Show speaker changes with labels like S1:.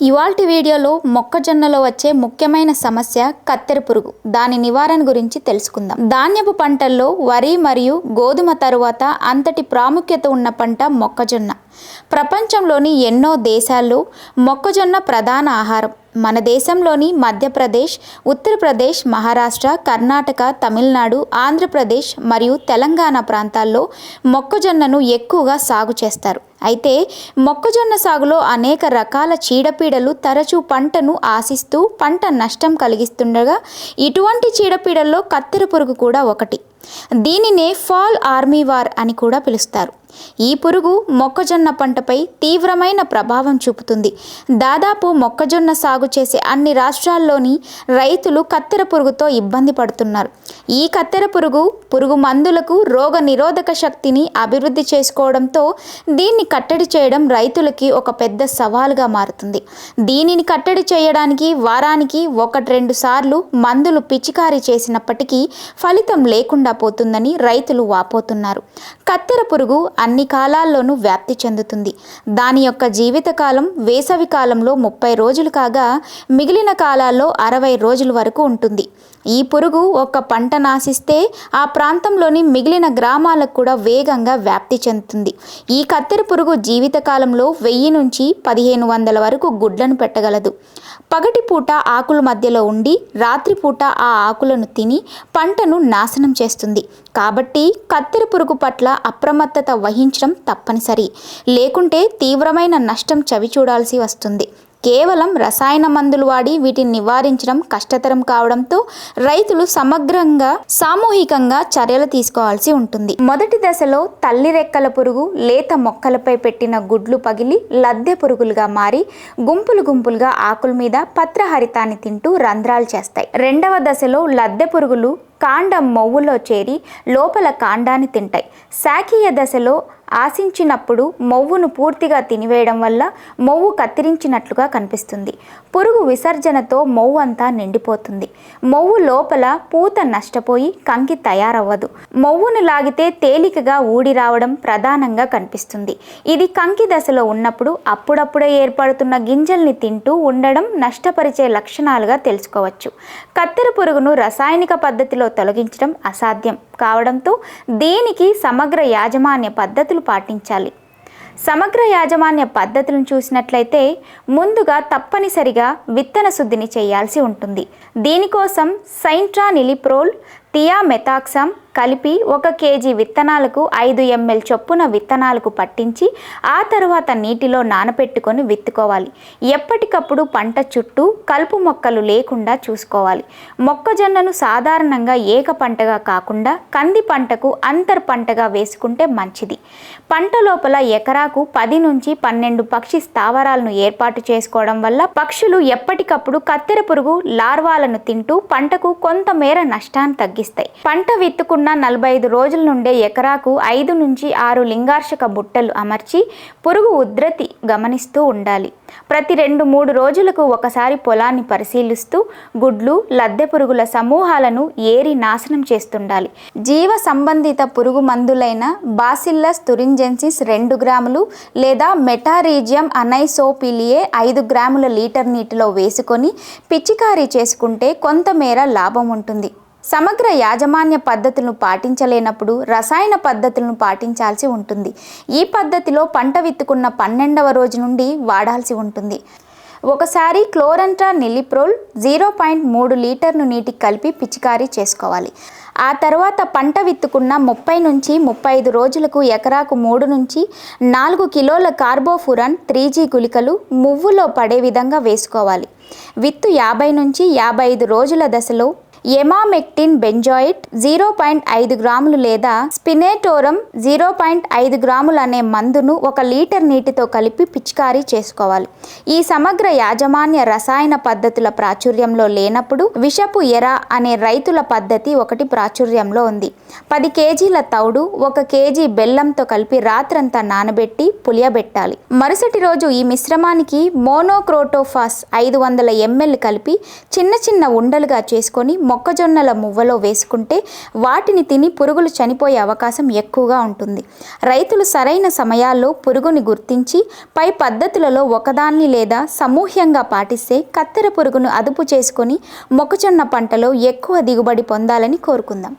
S1: ఇవాల్టి వీడియోలో మొక్కజొన్నలో వచ్చే ముఖ్యమైన సమస్య కత్తెర పురుగు. దాని నివారణ గురించి తెలుసుకుందాం. ధాన్యపు పంటల్లో వరి మరియు గోధుమ తరువాత అంతటి ప్రాముఖ్యత ఉన్న పంట మొక్కజొన్న. ప్రపంచంలోని ఎన్నో దేశాల్లో మొక్కజొన్న ప్రధాన ఆహారం. మన దేశంలోని మధ్యప్రదేశ్ ఉత్తరప్రదేశ్ మహారాష్ట్ర కర్ణాటక తమిళనాడు ఆంధ్రప్రదేశ్ మరియు తెలంగాణ ప్రాంతాల్లో మొక్కజొన్నను ఎక్కువగా సాగు చేస్తారు. అయితే మొక్కజొన్న సాగులో అనేక రకాల చీడపీడలు తరచూ పంటను ఆశిస్తూ పంట నష్టం కలిగిస్తుండగా ఇటువంటి చీడపీడల్లో కత్తెర పురుగు కూడా ఒకటి. దీనినే ఫాల్ ఆర్మీ వార్ అని కూడా పిలుస్తారు. ఈ పురుగు మొక్కజొన్న పంటపై తీవ్రమైన ప్రభావం చూపుతుంది. దాదాపు మొక్కజొన్న సాగు చేసే అన్ని రాష్ట్రాల్లోని రైతులు కత్తెర పురుగుతో ఇబ్బంది పడుతున్నారు. ఈ కత్తెర పురుగు పురుగు మందులకు రోగ నిరోధక శక్తిని అభివృద్ధి చేసుకోవడంతో దీన్ని కట్టడి చేయడం రైతులకి ఒక పెద్ద సవాలుగా మారుతుంది. దీనిని కట్టడి చేయడానికి వారానికి ఒకటి రెండు సార్లు మందులు పిచికారీ చేసినప్పటికీ ఫలితం లేకుండా పోతుందని రైతులు వాపోతున్నారు. కత్తెర పురుగు అన్ని కాలాల్లోనూ వ్యాప్తి చెందుతుంది. దాని యొక్క జీవితకాలం వేసవి కాలంలో ముప్పై రోజులు కాగా మిగిలిన కాలాల్లో అరవై రోజుల వరకు ఉంటుంది. ఈ పురుగు ఒక పంట నాశిస్తే ఆ ప్రాంతంలోని మిగిలిన గ్రామాలకు కూడా వేగంగా వ్యాప్తి చెందుతుంది. ఈ కత్తెర పురుగు జీవితకాలంలో వెయ్యి నుంచి పదిహేను వందల వరకు గుడ్లను పెట్టగలదు. పగటిపూట ఆకుల మధ్యలో ఉండి రాత్రిపూట ఆ ఆకులను తిని పంటను నాశనం చేస్తుంది. కాబట్టి కత్తెర పురుగు పట్ల అప్రమత్తత వహించడం తప్పనిసరి. లేకుంటే తీవ్రమైన నష్టం చవిచూడాల్సి వస్తుంది. కేవలం రసాయన మందులు వాడి వీటిని నివారించడం కష్టతరం కావడంతో రైతులు సమగ్రంగా సామూహికంగా చర్యలు తీసుకోవాల్సి ఉంటుంది. మొదటి దశలో తల్లి రెక్కల పురుగు లేత మొక్కలపై పెట్టిన గుడ్లు పగిలి లద్దె పురుగులుగా మారి గుంపులు గుంపులుగా ఆకుల మీద పత్రహరితాన్ని తింటూ రంధ్రాలు చేస్తాయి. రెండవ దశలో లద్దె పురుగులు కాండం మొవ్వులో చేరి లోపల కాండాన్ని తింటాయి. శాఖీయ దశలో ఆశించినప్పుడు మొవ్వును పూర్తిగా తినివేయడం వల్ల మొవ్వు కత్తిరించినట్లుగా కనిపిస్తుంది. పురుగు విసర్జనతో మొవ్వు అంతా నిండిపోతుంది. మొవ్వు లోపల పూత నష్టపోయి కంకి తయారవ్వదు. మొవ్వును లాగితే తేలికగా ఊడి రావడం ప్రధానంగా కనిపిస్తుంది. ఇది కంకి దశలో ఉన్నప్పుడు అప్పుడప్పుడే ఏర్పడుతున్న గింజల్ని తింటూ ఉండడం నష్టపరిచే లక్షణాలుగా తెలుసుకోవచ్చు. కత్తెర పురుగును రసాయనిక పద్ధతిలో తొలగించడం అసాధ్యం. కావడంతో దీనికి సమగ్ర యాజమాన్య పద్ధతులు పాటించాలి? సమగ్ర యాజమాన్య పద్ధతులను చూసినట్లయితే ముందుగా తప్పనిసరిగా విత్తన శుద్ధిని చేయాల్సి ఉంటుంది. దీనికోసం సైంట్రా నిలిప్రోల్ థియామెథాక్సమ్ కలిపి ఒక కేజీ విత్తనాలకు ఐదు ఎంఎల్ చొప్పున విత్తనాలకు పట్టించి ఆ తర్వాత నీటిలో నానపెట్టుకొని విత్తుకోవాలి. ఎప్పటికప్పుడు పంట చుట్టూ కలుపు మొక్కలు లేకుండా చూసుకోవాలి. మొక్కజొన్నను సాధారణంగా ఏక పంటగా కాకుండా కంది పంటకు అంతర్ పంటగా వేసుకుంటే మంచిది. పంట లోపల ఎకరాకు పది నుంచి పన్నెండు పక్షి స్థావరాలను ఏర్పాటు చేసుకోవడం వల్ల పక్షులు ఎప్పటికప్పుడు కత్తెర పురుగు లార్వాలను తింటూ పంటకు కొంతమేర నష్టాన్ని తగ్గిస్తాయి పంట విత్తుకున్న నలభై ఐదు రోజుల నుండే ఎకరాకు ఐదు నుంచి ఆరు లింగార్షక బుట్టలు అమర్చి పురుగు ఉధృతి గమనిస్తూ ఉండాలి. ప్రతి రెండు మూడు రోజులకు ఒకసారి పొలాన్ని పరిశీలిస్తూ గుడ్లు లద్దె పురుగుల సమూహాలను ఏరి నాశనం చేస్తుండాలి. జీవ సంబంధిత పురుగు మందులైన బాసిల్లస్ తురింజెన్సిస్ రెండు గ్రాములు లేదా మెటారీజియం అనైసోపిలియే ఐదు గ్రాముల లీటర్ నీటిలో వేసుకొని పిచికారీ చేసుకుంటే కొంతమేర లాభం ఉంటుంది. సమగ్ర యాజమాన్య పద్ధతులను పాటించలేనప్పుడు రసాయన పద్ధతులను పాటించాల్సి ఉంటుంది. ఈ పద్ధతిలో పంట విత్తుకున్న పన్నెండవ రోజు నుండి వాడాల్సి ఉంటుంది. ఒకసారి క్లోరంట్రా నిలిప్రోల్ జీరో పాయింట్ మూడు లీటర్ను నీటికి కలిపి పిచికారీ చేసుకోవాలి. ఆ తర్వాత పంట విత్తుకున్న ముప్పై నుంచి ముప్పై ఐదు రోజులకు ఎకరాకు మూడు నుంచి నాలుగు కిలోల కార్బోఫురాన్ త్రీ జీ గుళికలు మువ్వులో పడే విధంగా వేసుకోవాలి. విత్తు యాభై నుంచి యాభై ఐదు రోజుల దశలో ఎమామెక్టిన్ బెంజాయిట్ జీరో పాయింట్ ఐదు గ్రాములు లేదా స్పినేటోరం జీరో పాయింట్ ఐదు గ్రాములు అనే మందును ఒక లీటర్ నీటితో కలిపి పిచికారీ చేసుకోవాలి. ఈ సమగ్ర యాజమాన్య రసాయన పద్ధతుల ప్రాచుర్యంలో లేనప్పుడు విషపు ఎర అనే రైతుల పద్ధతి ఒకటి ప్రాచుర్యంలో ఉంది. పది కేజీల తౌడు ఒక కేజీ బెల్లంతో కలిపి రాత్రంతా నానబెట్టి పులియబెట్టాలి. మరుసటి రోజు ఈ మిశ్రమానికి మోనోక్రోటోఫాస్ ఐదు వందల ఎంఎల్ కలిపి చిన్న చిన్న ఉండలుగా చేసుకొని మొక్కజొన్నల మువ్వలో వేసుకుంటే వాటిని తిని పురుగులు చనిపోయే అవకాశం ఎక్కువగా ఉంటుంది. రైతులు సరైన సమయాల్లో పురుగుని గుర్తించి పై పద్ధతులలో ఒకదాన్ని లేదా సమూహ్యంగా పాటిస్తే కత్తెర పురుగును అదుపు చేసుకొని మొక్కజొన్న పంటలో ఎక్కువ దిగుబడి పొందాలని కోరుకుందాం.